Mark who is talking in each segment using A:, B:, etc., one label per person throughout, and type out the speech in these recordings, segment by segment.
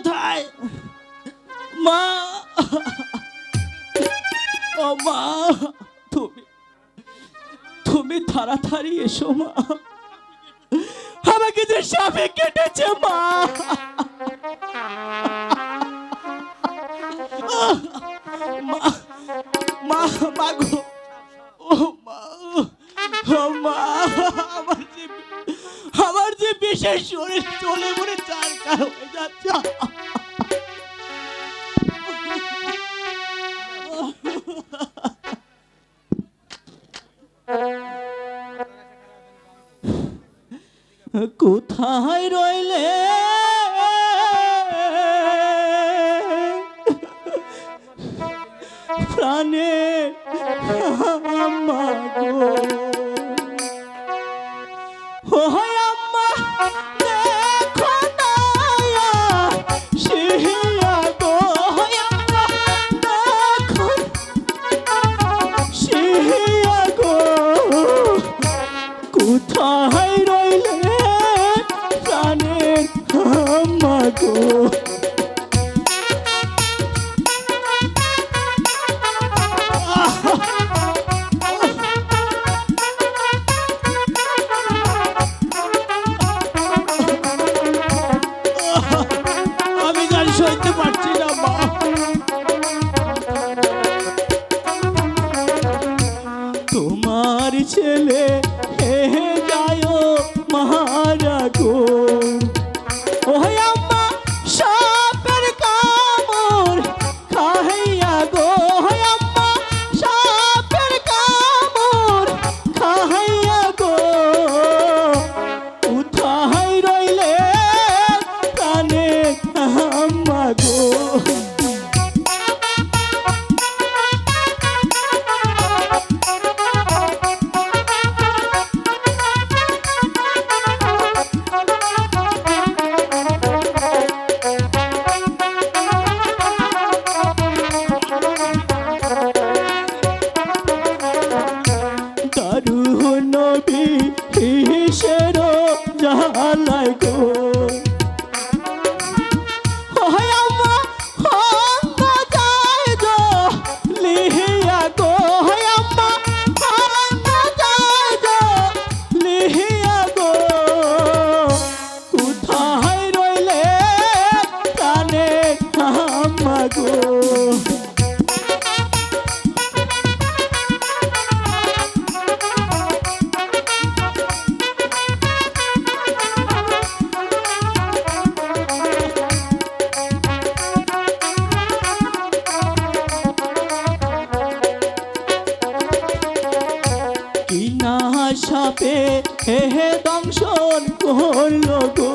A: কোথায়? মা! ও মা! তুমি তুমি তাড়াতাড়ি এসো, মা। আমাকে যে সাপে কেটেছে, মা! মা মা গো। ও মা ও মা, আমার যে আমার যে বিশেষ শরীর চলে ほほ পাপে হে হে দংশন করল গো।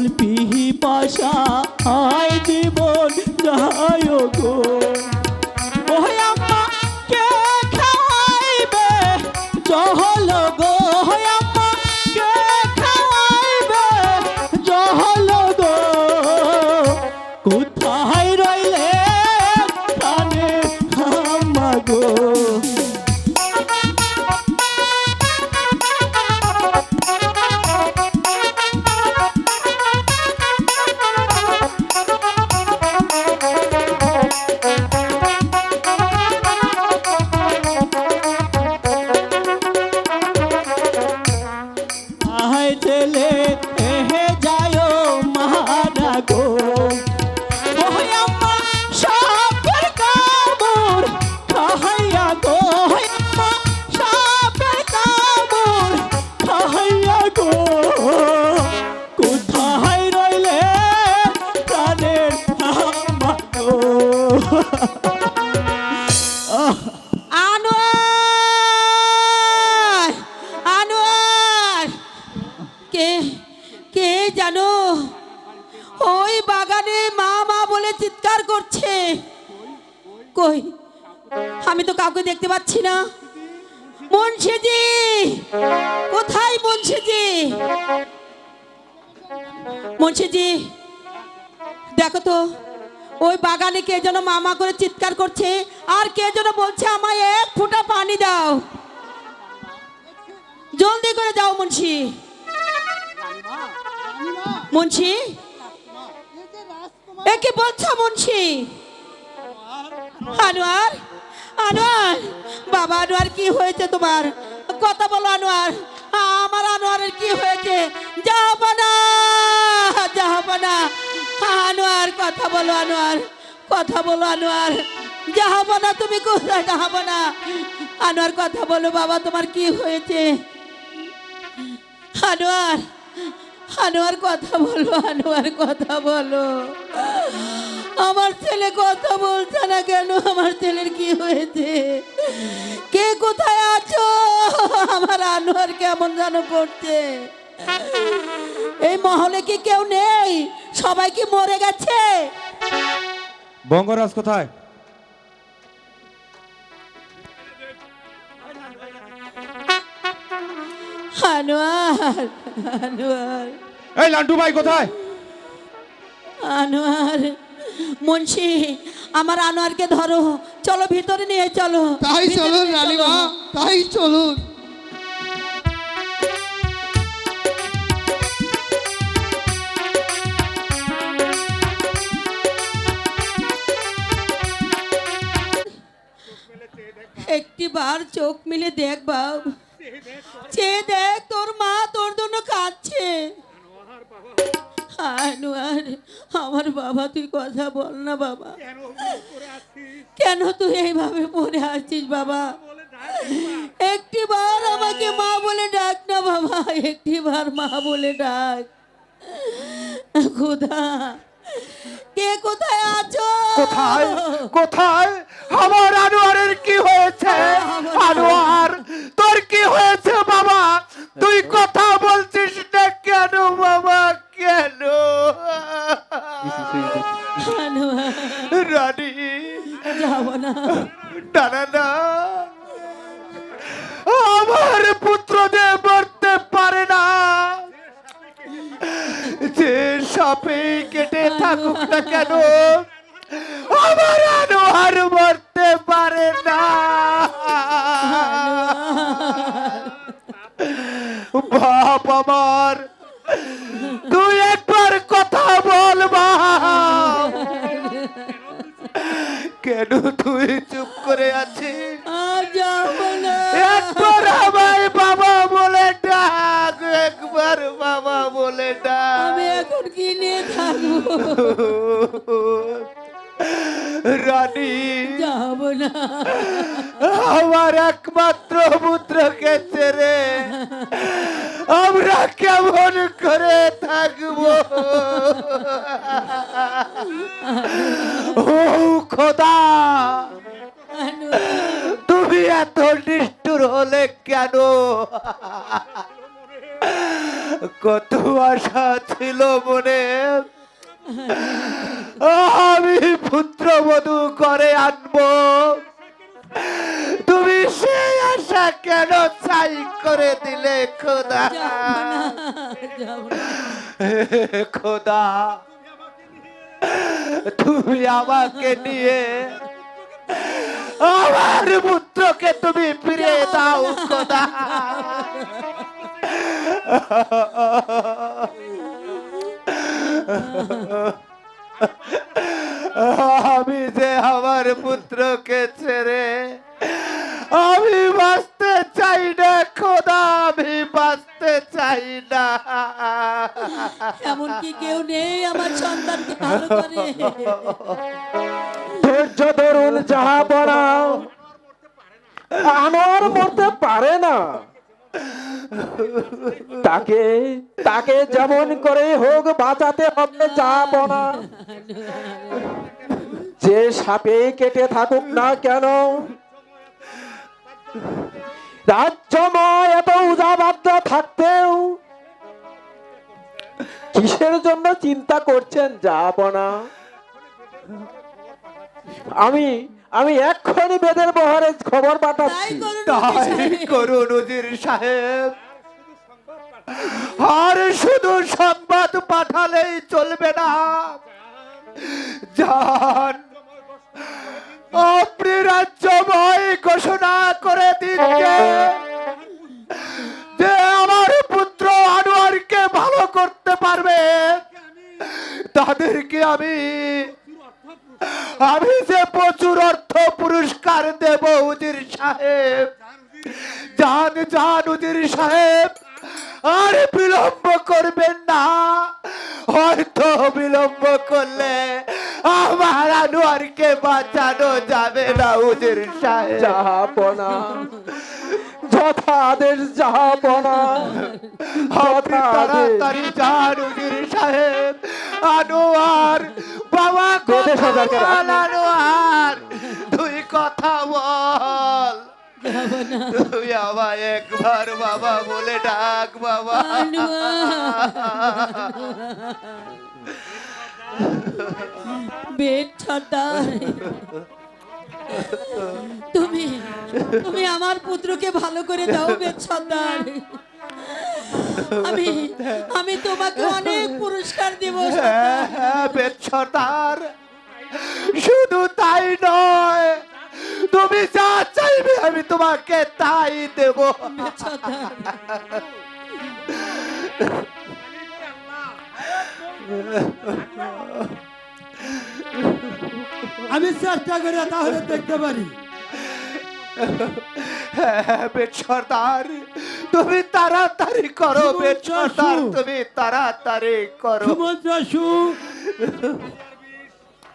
A: अल्पी ही पाशा आई दी बोल जहायोग ওই
B: বাগানে কে যেন মামা করে চিৎকার করছে, আর কে যেন বলছে, আমায় এক ফোঁটা পানি দাও। জলদি করে যাও মুন্সি। মুন্সি? এ কি বলছো, মুন্সি? আনোয়ার আনোয়ার, বাবা আনোয়ার, কি হয়েছে তোমার? কথা বলো, আনোয়ার। আমার আনোয়ারের কি হয়েছে? যাহবানা যাহবানা আনোয়ার, কথা বলো আনোয়ার, কথা বলো আনোয়ার। যা হব না তুমি কোথায় যাহবানা আনোয়ার, কথা বলো বাবা, তোমার কি হয়েছে? আনোয়ার আনোয়ার, কথা বলো, আনোয়ার, কথা বলো। আমার ছেলে কথা বলছে না কেন? আমার ছেলের কি হয়েছে? কে কোথায় আছো? আমার আনোয়ার কেমন যেন করছে? এই মহলে কি কেউ নেই? সবাই কি মরে গেছে?
C: বঙ্গরাজ কোথায়?
B: আনোয়ার আনোয়ার।
C: এই লান্টু ভাই কোথায়?
B: আনোয়ার মুন্সি আমার আনোয়ারকে ধরো। চলো ভিতরে নিয়ে চলো।
A: তাই চলুন রানীমা তাই চলুন।
B: বার চোখ মিলে দেখ বাব চেয়ে দেখ তোর মা তোর জন্য কাঁদছে। আমার বাবা, তুই কথা বল না বাবা। কেন তুই এইভাবে পড়ে আসছিস বাবা? একটি বার আমাকে মা বলে ডাক না বাবা, একটি বার মা বলে ডাক। খুদা। কে কোথায় আছো?
C: কোথায়? কোথায়? আমার আনোয়ারের কি হয়েছে? আনোয়ার তোর কি হয়েছে বাবা? তুই কথা বলছিস না কেন বাবা? কেন? রানী।
B: যাব না।
C: না। থাকুক না কেন? আমার আনোয়ার মরতে পারে না। বাপ আমার তুই একবার কথা বল বাপ। কেন তুই চুপ করে আছিস? একবার আমায় বাবা
B: আমি এখন কি নিয়ে থাকব?
C: রানী
B: যাব না।
C: আমার একমাত্র পুত্রকে ছেড়ে আমরা কেমন করে থাকব? ও খোদা তুমি এত নিষ্ঠুর হলে কেন? কত আশা ছিল মনে। আমি পুত্রবধূ করে আনব। তুমি সেই আশা কেন চাই করে দিলে, খোদা? খোদা, তুমি আমাকে নিয়ে আমার পুত্রকে তুমি ফিরে দাও, খোদা।
D: ধৈর্য ধরুন, যাহা পড়াও। আনোয়ার মরতে পারে না। তাকে তাকে যেমন করে হোক বাঁচাতে হবে, যা বনা যে সাপে কেটে থাকুক না কেন? রাজ্যময় এত উজাবাদ্য থাকতেও কিসের জন্য চিন্তা করছেন যাব না আমি আমি এক্ষুনি বেদের বহরে খবর পাঠাচ্ছি।
C: তাই। করুন উজির সাহেব। আর শুধু সংবাদ পাঠালেই চলবে না। যান আপনি রাজ্যময় ঘোষণা করে দিচ্ছে যে আমার পুত্র আনোয়ারকে ভালো করতে পারবে তাদেরকে আমি আমি যে প্রচুর অর্থ পুরস্কার দেব উজির সাহেব। যান যান উজির সাহেব। আর বিলম্ব করবেন না। হয়তো বিলম্ব করলে আমার আনোয়ারকে বাঁচানো যাবে না উজির সাহেব।
D: যাহাপনা যথা আদেশ যাহাপনা
C: আপনি
D: যথা
C: তাড়াতাড়ি যান উজির সাহেব। আনোয়ার বাবা
D: বেদে
C: কথা বল আনোয়ার তুই কথা বল। তুই আমায় একবার বাবা বলে ডাক বাবা।
B: বেড সর্দার তুমি তুমি আমার পুত্রকে ভালো করে দাও বেদ সর্দার আমি আমি তোমাকে অনেক পুরস্কার দেব
C: হ্যাঁ হ্যাঁ সর্দার শুধু তাই নয় তুমি যা চাইবে আমি তোমাকে তাই দেব।
E: আমি চেষ্টা করে তাহলে দেখতে পারি।
C: হ্যাঁ বেদ সর্দার তুমি তাড়াতাড়ি করো
E: চাষু।
C: তুমি তাড়াতাড়ি করো।
E: সুমন্ত্রাসু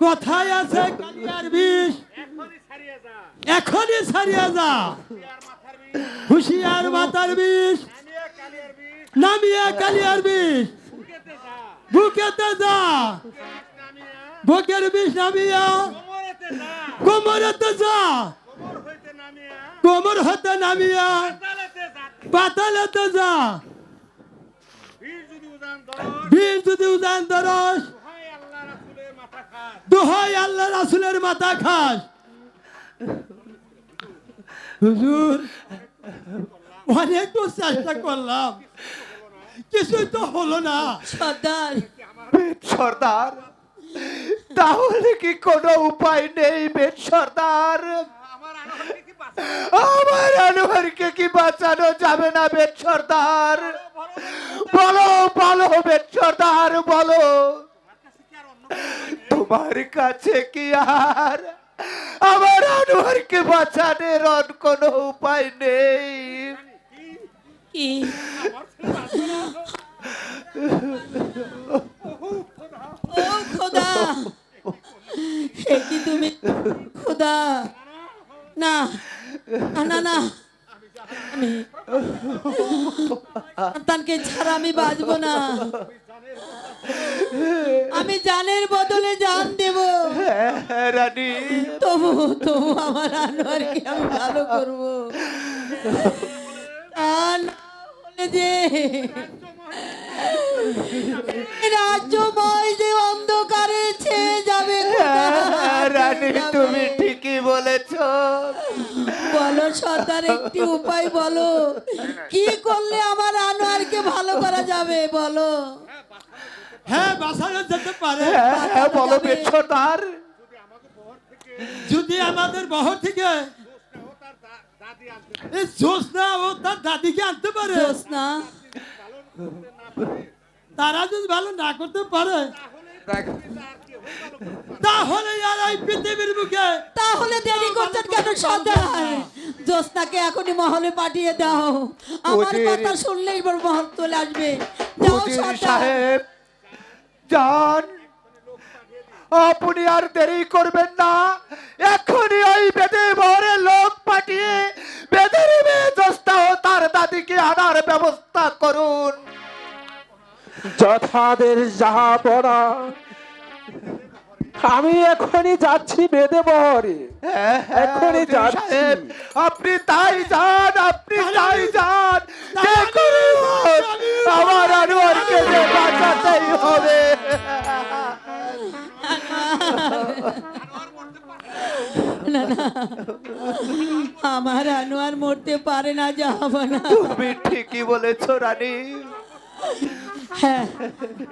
E: কোথায় আছে কালিয়ার বিষ। এখনই ছাড়িয়ে যা। হুশিয়ার মাতার বিষ। নামিয়া কালিয়ার বিষ। বুকেতে যা। বুকের বিষ নামিয়া। কোমরেতে যা। কোমর হতে নামিয়া পাতালেতে যা। বীর যদি উদান দরস দোহাই আল্লাহ রাসুলের মাথা খাস। হুজুর অনেক তো চেষ্টা করলাম কিছুই তো হলো না।
B: সর্দার।
C: সর্দার তাহলে কি কোনো উপায় নেই বেদ সর্দার? আমার আনোয়ারকে কি বাঁচানো যাবে না, বেদ সর্দার? বলো বলো, বেদ সর্দার, বলো। তোমার কাছে কি আর? আমার আনোয়ারকে বাঁচানোর আর কোনো উপায় নেই।
B: খোদা। খোদা। না না, না আমি সন্তানকে ছাড়া আমি বাঁচবো না। আমি জানের বদলে জান দেব।
C: রানী।
B: তবু তবু আমার আনোয়ারকে আমি ভালো করব। যে রাজ্যময় যে অন্ধকারে ছেয়ে যাবে
C: হ্যাঁ, রানী তুমি
B: বলো সর্দার একটি উপায় বলো। কি করলে আমার আনোয়ারকে ভালো করা যাবে বলো।
E: হ্যাঁ বাসায় যেতে পারে।
C: হ্যাঁ হ্যাঁ বলো বেশ্বতার
E: যদি আমাদের বহর থেকে জোসনা ও তার দাদিকে আনতে পারে।
B: জোসনা
E: তারা যদি ভালো না করতে পারে তাহলে আর এই পৃথিবীর মুখে
B: তাহলে দেরি করছেন কেন সর্দার? জোসনাকে এখনই মহলে পাঠিয়ে দাও। আমার কথা শুনলেই এবার মহল চলে আসবে।
C: সাহেব যান আপনি আর দেরি করবেন না। এখনই ওই বেদে ভরে লোক পাঠিয়ে বেদের মেয়ে দোস্তা ও তার দাদিকে আনার ব্যবস্থা করুন।
D: যথাদের যাহাপনা আমি এখনই যাচ্ছি বেদে বহরে।
C: হ্যাঁ, হ্যাঁ,
D: এখনই যাচ্ছি।
C: আপনি তাই যান আপনি তাই যান। আমার আনোয়ারকে যে বাঁচাতেই হবে।
B: না আমার আনোয়ার মরতে পারে না যাব না।
C: তুমি ঠিকই বলেছ রানী।
B: হ্যাঁ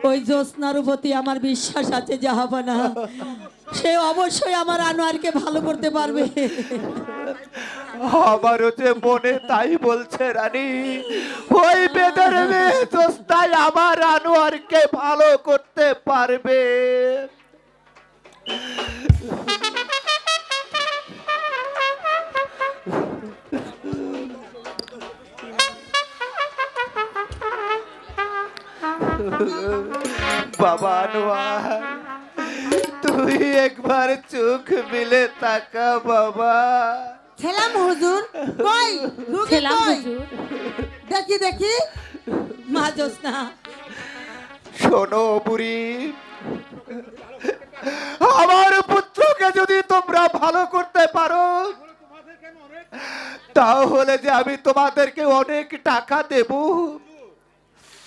B: ওই জ্যোৎস্নার প্রতি আমার বিশ্বাস আছে যাহাবা না। সে অবশ্যই আমার আনোয়ারকে ভালো করতে পারবে।
C: আমারও যে মনে তাই বলছে রানী, ওই বেদের মেয়ে দোস্তাই আমার আনোয়ারকে ভালো করতে পারবে। বাবা আনোয়ার তুই একবার চোখ মিলে তাকা বাবা।
F: ছেলাম হুজুর কই?
B: ছেলাম
F: কই?
B: হুজুর।
F: দেখি দেখি।
B: মা জ্যোৎস্না।
C: শোনো বুড়ি আমার পুত্রকে যদি তোমরা ভালো করতে পারো তাহলে যে আমি তোমাদেরকে অনেক টাকা দেব।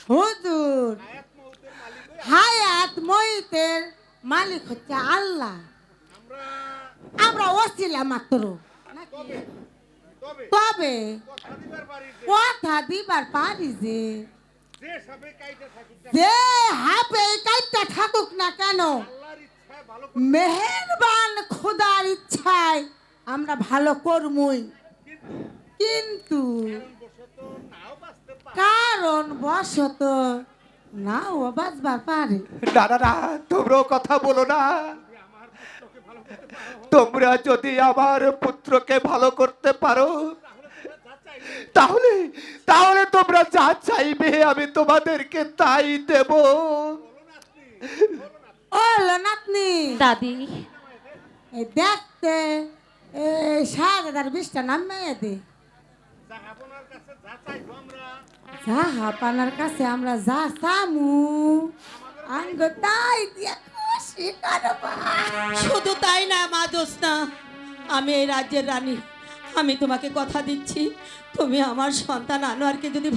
F: হুজুর হায়াত মহিতের মালিক হচ্ছে আল্লাহ। আমরা ওসিলা মাত্র। তবে কথা দিবার পারি যে। যে। হাবে কাইটা থাকুক না। কেন? মেহেরবান খোদার ইচ্ছায় আমরা ভালো করমই। কিন্তু কারণ বশত নাও বাঁচবার পারে
C: না না না তোমরাও কথা বলো না। তোমরা যদি আমার পুত্রকে ভালো করতে পারো তাহলে তাহলে তোমরা যা চাইবে আমি তোমাদেরকে তাই দেব।
F: ও নাতনি
B: দাদি।
F: এই দেখতে এই সাজাদার বিষটা নামে দে। যাহা পানার কাছে আমরা যা সামু আঙ্গ তাই দিয়া খুশি
B: শুধু তাই না, মা না আমি এই রাজ্যের রানী। আমি তোমাকে কথা দিচ্ছি, তুমি আমার সন্তান আনোয়ারকে যদি